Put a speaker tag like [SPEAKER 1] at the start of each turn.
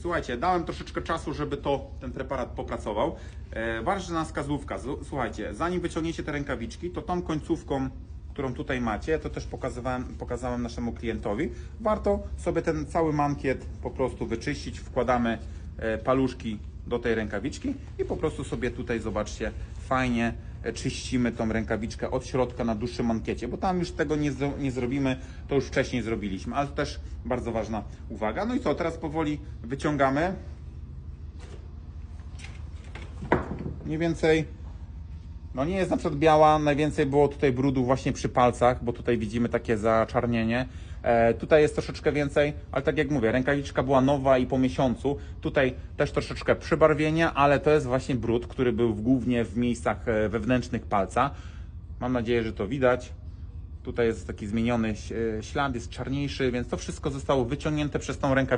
[SPEAKER 1] Słuchajcie, dałem troszeczkę czasu, żeby to, ten preparat popracował. E, ważna wskazówka. Słuchajcie, zanim wyciągniecie te rękawiczki, to tą końcówką, którą tutaj macie, to też pokazywałem, pokazałem naszemu klientowi, warto sobie ten cały mankiet po prostu wyczyścić. Wkładamy e, paluszki do tej rękawiczki i po prostu sobie tutaj, zobaczcie, fajnie czyścimy tą rękawiczkę od środka na dłuższym mankiecie, bo tam już tego nie, zro- nie zrobimy, to już wcześniej zrobiliśmy, ale to też bardzo ważna uwaga. No i co, teraz powoli wyciągamy. Mniej więcej, no nie jest na przykład biała, najwięcej było tutaj brudu właśnie przy palcach, bo tutaj widzimy takie zaczarnienie. E, tutaj jest troszeczkę więcej, ale tak jak mówię, rękawiczka była nowa i po miesiącu. Tutaj też troszeczkę przybarwienia, ale to jest właśnie brud, który był głównie w miejscach e, wewnętrznych palca. Mam nadzieję, że to widać. Tutaj jest taki zmieniony e, ślad, jest czarniejszy, więc to wszystko zostało wyciągnięte przez tą rękawiczkę.